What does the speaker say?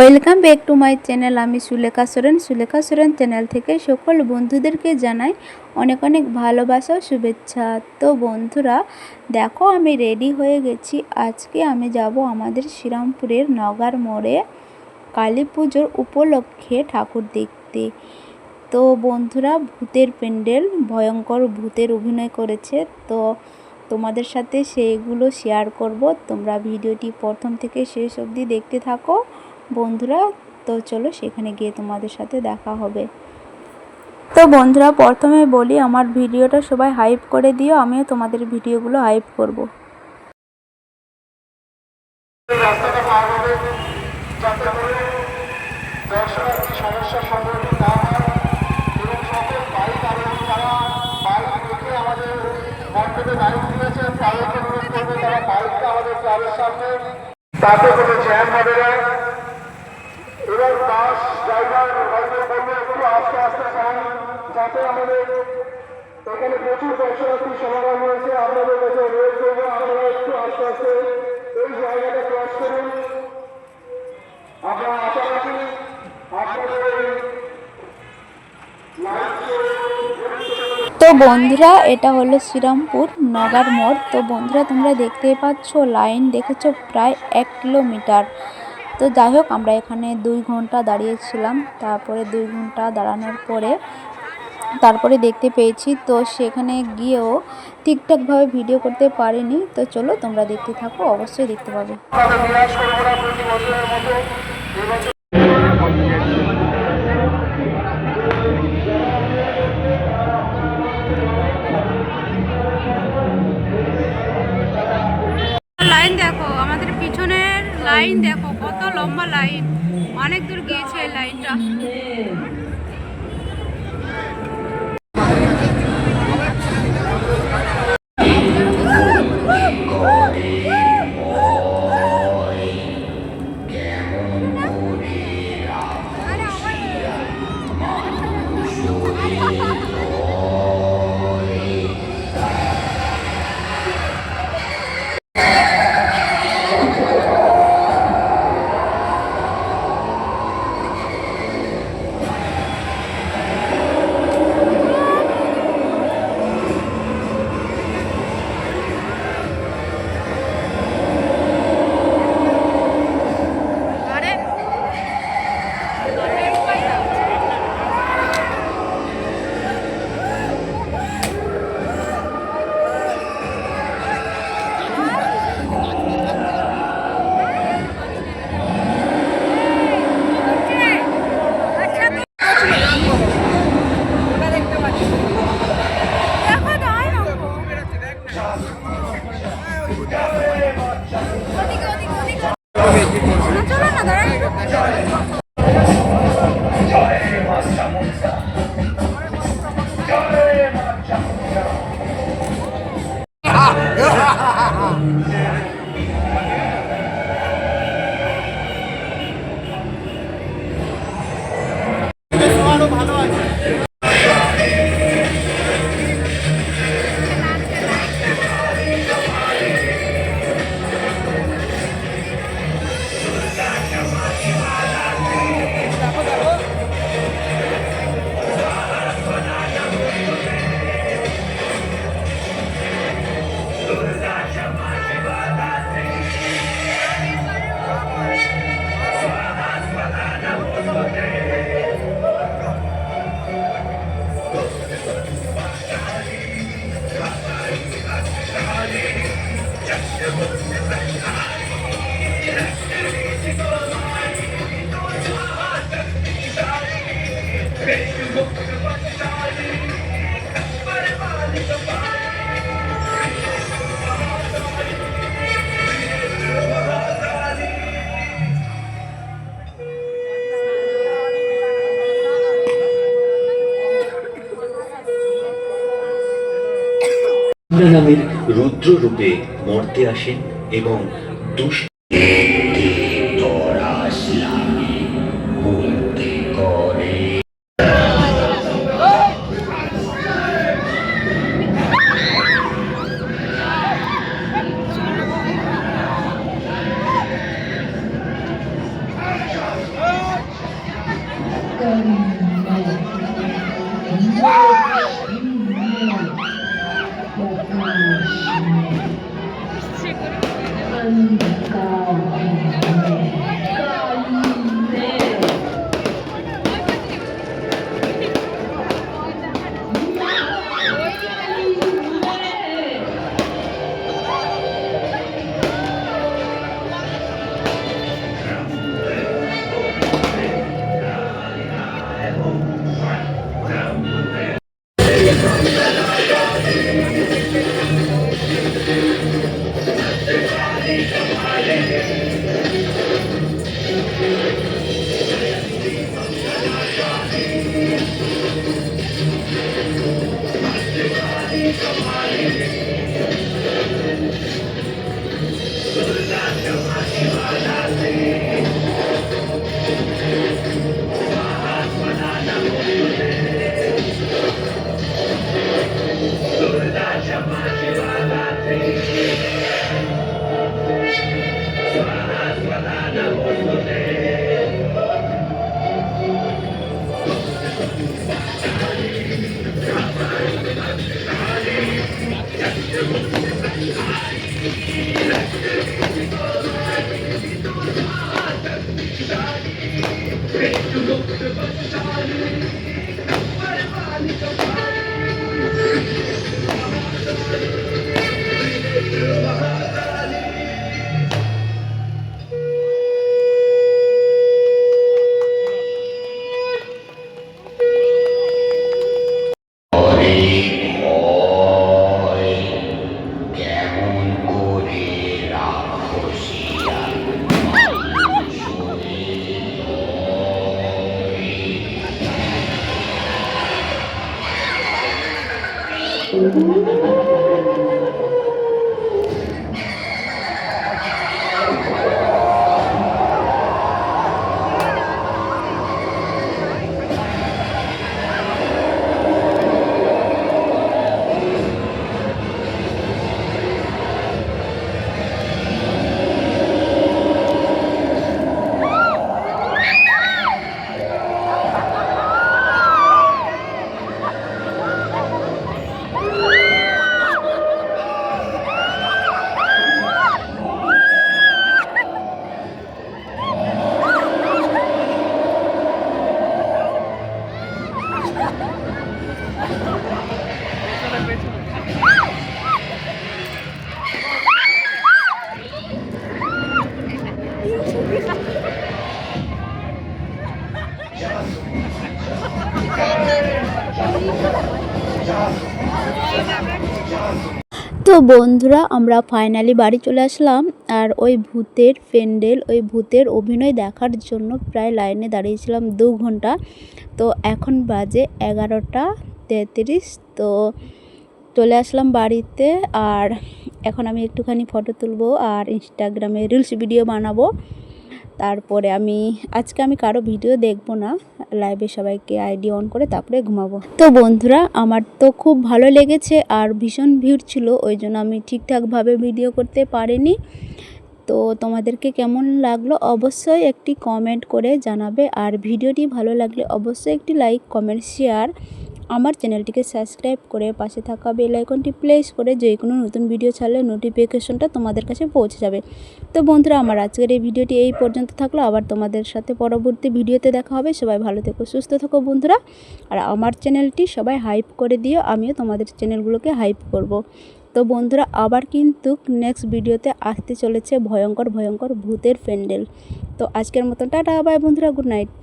Welcome back to my channel, আমি Sulekha Soren. Sulekha Soren channel থেকে সকল বন্ধুদেরকে জানাই অনেক অনেক ভালোবাসা ও শুভেচ্ছা। তো বন্ধুরা, দেখো আমি রেডি হয়ে গেছি। আজকে আমি যাব আমাদের শ্রীরামপুরের নগার মোড়ে কালী পুজোর উপলক্ষে ঠাকুর দেখতে। তো বন্ধুরা, ভূতের প্যান্ডেল, ভয়ঙ্কর ভূতের অভিনয় করেছে। তো তোমাদের সাথে সেইগুলো শেয়ার করব। তোমরা ভিডিওটি প্রথম থেকে শেষ অবধি দেখতে থাকো। বন্ধুরা, তো চলো সেখানে গিয়ে তোমাদের সাথে দেখা হবে। তো বন্ধুরা, প্রথমে বলি, আমার ভিডিওটা সবাই হাইপ করে দিও, আমিও তোমাদের ভিডিওগুলো হাইপ করব। তাতে কোনো জ্যাম হবে না। তো বন্ধুরা, এটা হলো শ্রীরামপুর নগার মোড়। তো বন্ধুরা, তোমরা দেখতেই পাচ্ছ, লাইন দেখেছ প্রায় এক কিলোমিটার। তো যাই হোক, আমরা এখানে দুই ঘণ্টা দাঁড়িয়েছিলাম। তারপরে দুই ঘণ্টা দাঁড়ানোর পরে, তারপরে দেখতে পেয়েছি। তো সেখানে গিয়েও ঠিকঠাকভাবে ভিডিও করতে পারিনি। তো চলো, তোমরা দেখতে থাকো, অবশ্যই দেখতে পাবে। লাইন দেখো কত লম্বা লাইন। অনেক দূর গিয়েছে লাইনটা। আমরা নামের রুদ্র রূপে মর্তে আসেন এবং দুষ্ট তো বন্ধুরা, আমরা ফাইনালি বাড়ি চলে আসলাম আর ওই ভূতের প্যান্ডেল ওই ভূতের অভিনয় দেখার জন্য প্রায় লাইনে দাঁড়িয়েছিলাম দু ঘণ্টা। তো এখন বাজে এগারোটা। তেত্রিশ, তো চলে আসলাম বাড়িতে আর এখন আমি একটুখানি ফটো তুলবো আর ইনস্টাগ্রামে রিলস ভিডিও বানাবো। তারপরে আমি, আজকে আমি কারও ভিডিও দেখব না লাইভে সবাইকে আইডি অন করে তারপরে ঘুমাবো। তো বন্ধুরা, আমার তো খুব ভালো লেগেছে আর ভীষণ ভিড় ছিল, ওই জন্য আমি ঠিকঠাকভাবে ভিডিও করতে পারিনি। তো তোমাদেরকে কেমন লাগল অবশ্যই একটি কমেন্ট করে জানাবে আর ভিডিওটি ভালো লাগলে অবশ্যই একটি লাইক কমেন্ট শেয়ার আমার চ্যানেলটিকে সাবস্ক্রাইব করে পাশে থাকা বেল আইকনটি প্লেস করে যে কোনো নতুন ভিডিও ছাড়লে নোটিফিকেশনটা তোমাদের কাছে পৌঁছে যাবে। তো বন্ধুরা, আমার আজকের এই ভিডিওটি এই পর্যন্ত থাকল। আবার তোমাদের সাথে পরবর্তী ভিডিওতে দেখা হবে। সবাই ভালো থেকো, সুস্থ থাকো বন্ধুরা। আর আমার চ্যানেলটি সবাই হাইপ করে দিও, আমিও তোমাদের চ্যানেলগুলোকে হাইপ করব। তো বন্ধুরা, আবার কিন্তু নেক্সট ভিডিওতে আসতে চলেছে ভয়ঙ্কর ভয়ঙ্কর ভূতের প্যান্ডেল। তো আজকের মতন টাটা বাই বন্ধুরা গুড নাইট